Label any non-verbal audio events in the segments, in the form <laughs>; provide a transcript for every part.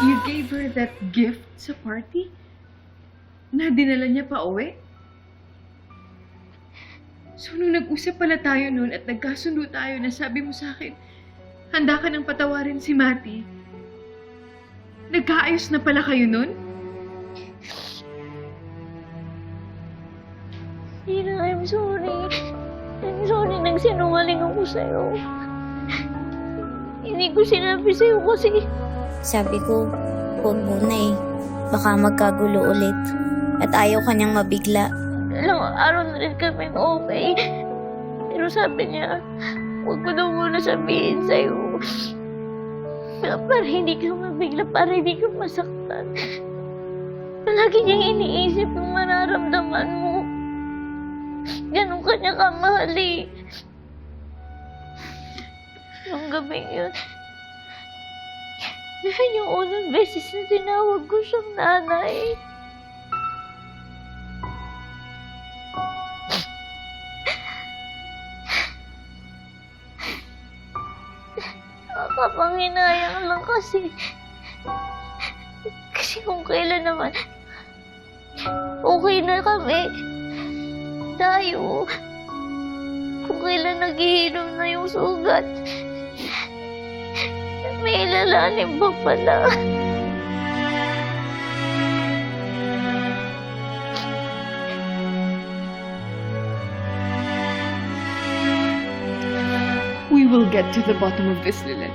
You gave her that gift sa party? Na dinala niya pa uwi? So, nung nag-usap pala tayo noon at nagkasundo tayo na sabi mo sa akin, handa ka nang patawarin si Mati, nagkaayos na pala kayo noon? Ina, I'm sorry. I'm sorry, nagsinungaling ako sa'yo. Hindi ko sinabi sa'yo kasi Sabi ko, huwag muna eh. Baka magkagulo ulit. At ayaw kanyang mabigla. ilang araw na rin kami okay. Pero sabi niya, huwag ko daw muna sabihin sa'yo. Para hindi ka mabigla, para hindi ka masaktan. Palagi niyang iniisip yung mararamdaman mo. Ganun ka niya kamahal. Nung gabi yun, yan yung unang beses na tinawag ko siyang nanay. Nakakapanghinayang lang kasi. Kasi kung kailan naman, okay na kami. Tayo. Kung kailan naghihilom na yung sugat. May lalalim pa pala. We will get to the bottom of this, Lilith.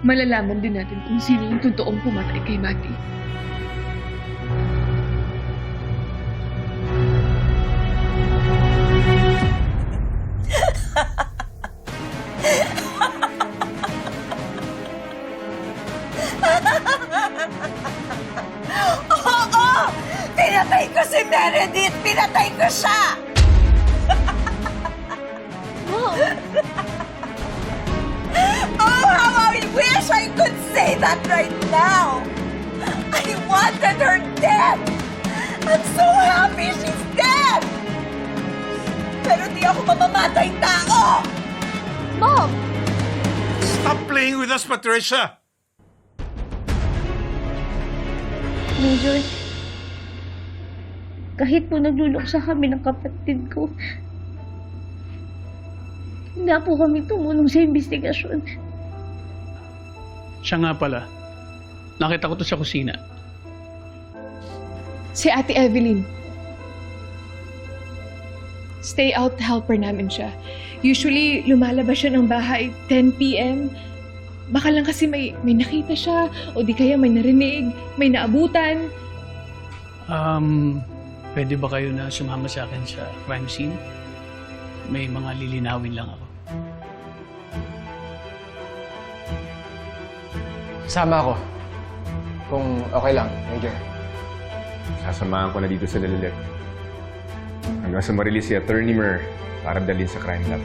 Malalaman din natin kung sino yung totoong pumatay kay Mati. Meredith! Pinatay ko siya! <laughs> Oh, how I wish I could say that right now! I wanted her dead! I'm so happy she's dead! Pero di ako mamamatay tao! Mom! Stop playing with us, Patricia! Major, kahit po nagluluksa kami ng kapatid ko, hindi po kami tumulong sa investigasyon. Siya nga pala. Nakita ko to sa kusina. Si Ate Evelyn. Stay out helper namin siya. Usually, lumalabas siya ng bahay 10 p.m. Baka lang kasi may, may nakita siya o di kaya may narinig, may naabutan. Um, pwede ba kayo na sumama sa akin sa crime scene? May mga lilinawin lang ako. Sama ako. Kung okay lang, Major. Sasamahan ko na dito sa Lalilet. Hanggang sa marilis si Attorney Mer para dalhin sa crime lab.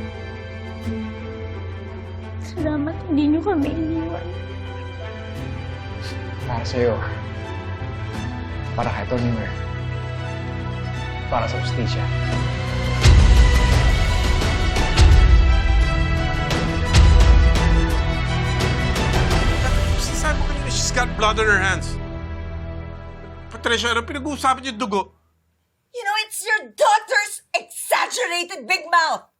Salamat, hindi niyo kami iniwan. Para sa'yo. Para kay Tony Mer. Para sa justisya. Sinasabi mo kanina, she's got blood on her hands. Patricia, ano pinag-uusapan niyo dugo? You know, it's your daughter's exaggerated big mouth!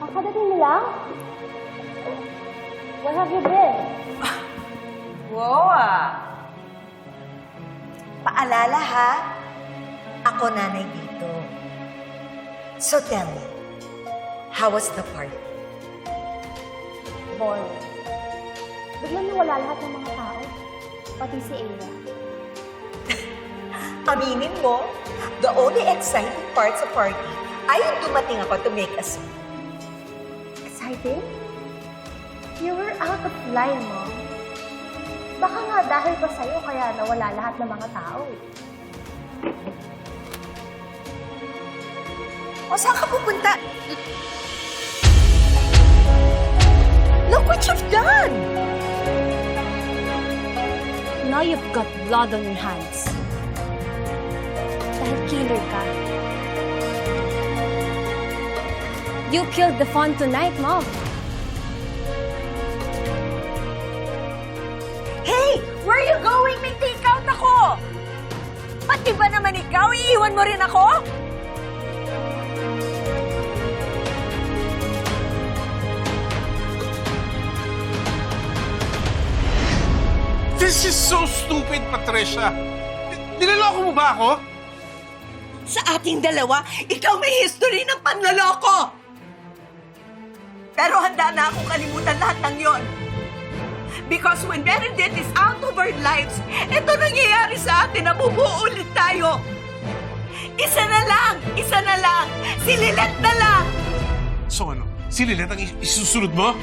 Kakadating mo lang? Where have you been? Wow ah. Paalala ha, ako nanay dito. So tell me, how was the party? Boring. Biglang nawala lahat ng mga tao. Pati si Aya. Aminin mo, the only exciting part sa party ay yung dumating ako to make us. Exciting? You were out of line, Mom. Baka nga dahil pa sa'yo kaya nawala lahat ng mga tao. Eh. O saan ka pupunta? Look what you've done! Now you've got blood on your hands. Dahil killer ka. You killed the fun tonight, Mom. Hey! Where are you going? May take out ako! Pati ba naman ikaw? Iiwan mo rin ako? This is so stupid, Patricia. Niloloko mo ba ako? Sa ating dalawa, ikaw may history ng panloloko! Pero handa na akong kalimutan lahat ng yon. Because when Meredith is out of our lives, ito nangyayari sa atin na ulit tayo. Isa na lang! Isa na lang! Si Lilet na lang! So ano, si Lilet ang is- isusunod mo?